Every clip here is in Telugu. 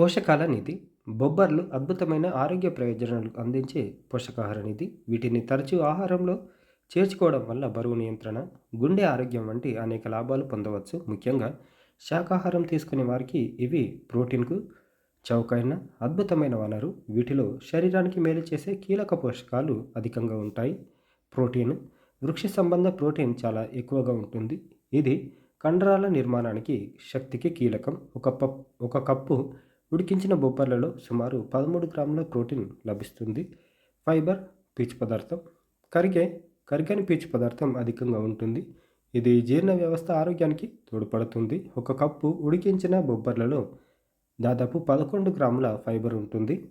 పోషకాల నిధి బొబ్బర్లు అద్భుతమైన ఆరోగ్య ప్రయోజనాలు అందించే పోషకాహార నిధి వీటిని తరచూ ఆహారంలో చేర్చుకోవడం వల్ల బరువు నియంత్రణ గుండె ఆరోగ్యం వంటి అనేక లాభాలు పొందవచ్చు. ముఖ్యంగా శాకాహారం తీసుకునే వారికి ఇవి ప్రోటీన్కు చౌకైన అద్భుతమైన వనరు. వీటిలో శరీరానికి మేలు చేసే కీలక పోషకాలు అధికంగా ఉంటాయి. ప్రోటీన్ వృక్ష సంబంధ ప్రోటీన్ చాలా ఎక్కువగా ఉంటుంది. ఇది కండరాల నిర్మాణానికి శక్తికి కీలకం. ఒక పప్ ఒక కప్పు ఉడికించిన బొబ్బర్లలో సుమారు పదమూడు గ్రాముల ప్రోటీన్ లభిస్తుంది. ఫైబర్ పీచు పదార్థం. కరిగే కరిగని పీచు పదార్థం అధికంగా ఉంటుంది. ఇది జీర్ణ వ్యవస్థ ఆరోగ్యానికి తోడ్పడుతుంది. ఒక కప్పు ఉడికించిన బొబ్బర్లలో దాదాపు పదకొండు గ్రాముల ఫైబర్ ఉంటుంది.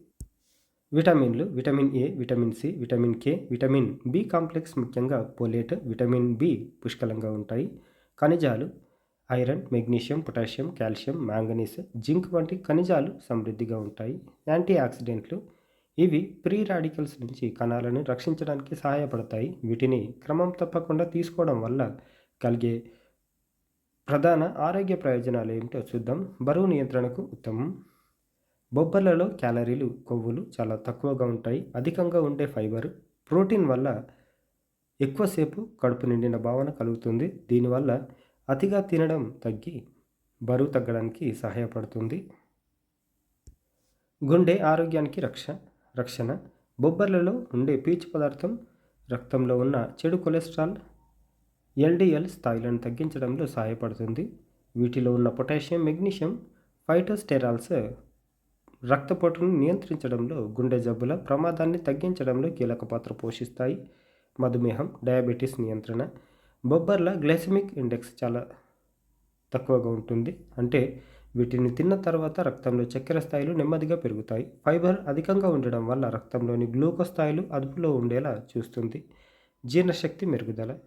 విటమిన్లు vitamin A vitamin C vitamin K vitamin B complex ముఖ్యంగా పోలేట్ విటమిన్ బి పుష్కలంగా ఉంటాయి. ఖనిజాలు iron magnesium potassium calcium manganese zinc వంటి ఖనిజాలు సమృద్ధిగా ఉంటాయి. యాంటీ ఆక్సిడెంట్లు ఇవి ప్రీ రాడికల్స్ నుంచి కణాలను రక్షించడానికి సహాయపడతాయి. వీటిని క్రమం తప్పకుండా తీసుకోవడం వల్ల కలిగే ప్రధాన ఆరోగ్య ప్రయోజనాలు ఏమిటో చూద్దాం. బరువు నియంత్రణకు ఉత్తమం. బొబ్బర్లలో క్యాలరీలు కొవ్వులు చాలా తక్కువగా ఉంటాయి. అధికంగా ఉండే ఫైబర్ ప్రోటీన్ వల్ల ఎక్కువసేపు కడుపు నిండిన భావన కలుగుతుంది. దీనివల్ల అతిగా తినడం తగ్గి బరువు తగ్గడానికి సహాయపడుతుంది. గుండె ఆరోగ్యానికి రక్ష రక్షణ. బొబ్బర్లలో ఉండే పీచు పదార్థం రక్తంలో ఉన్న చెడు కొలెస్ట్రాల్ ఎల్డిఎల్ స్థాయిలను తగ్గించడంలో సహాయపడుతుంది. వీటిలో ఉన్న పొటాషియం మెగ్నీషియం ఫైటోస్టెరాల్స్ రక్తపోటును నియంత్రించడంలో గుండె జబ్బుల ప్రమాదాన్ని తగ్గించడంలో కీలక పాత్ర పోషిస్తాయి. మధుమేహం డయాబెటీస్ నియంత్రణ బొబ్బర్ల గ్లైసమిక్ ఇండెక్స్ చాలా తక్కువగా ఉంటుంది. అంటే వీటిని తిన్న తర్వాత రక్తంలో చక్కెర స్థాయిలు నెమ్మదిగా పెరుగుతాయి. ఫైబర్ అధికంగా ఉండడం వల్ల రక్తంలోని గ్లూకోజ్ స్థాయిలు అదుపులో ఉండేలా చూస్తుంది. జీర్ణశక్తి మెరుగుదల.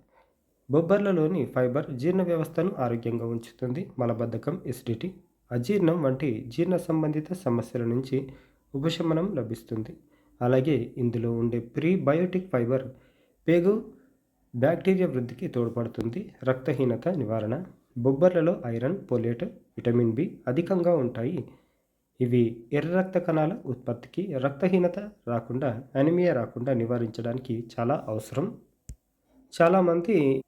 బొబ్బర్లలోని ఫైబర్ జీర్ణ వ్యవస్థను ఆరోగ్యంగా ఉంచుతుంది. మలబద్ధకం ఎసిడిటీ అజీర్ణం వంటి జీర్ణ సంబంధిత సమస్యల నుంచి ఉపశమనం లభిస్తుంది. అలాగే ఇందులో ఉండే ప్రీబయోటిక్ ఫైబర్ పేగు బ్యాక్టీరియా వృద్ధికి తోడ్పడుతుంది రక్తహీనత నివారణ. బొబ్బర్లలో ఐరన్ పోలేట్ విటమిన్ బి అధికంగా ఉంటాయి. ఇవి ఎర్ర రక్త కణాల ఉత్పత్తికి రక్తహీనత రాకుండా అనిమియా రాకుండా నివారించడానికి చాలా అవసరం. చాలామంది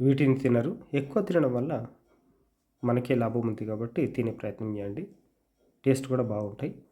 వీటిని తినరు. ఎక్కువ తినడం వల్ల మనకే లాభం ఉంది కాబట్టి తినే ప్రయత్నం చేయండి. టేస్ట్ కూడా బాగుంటాయి.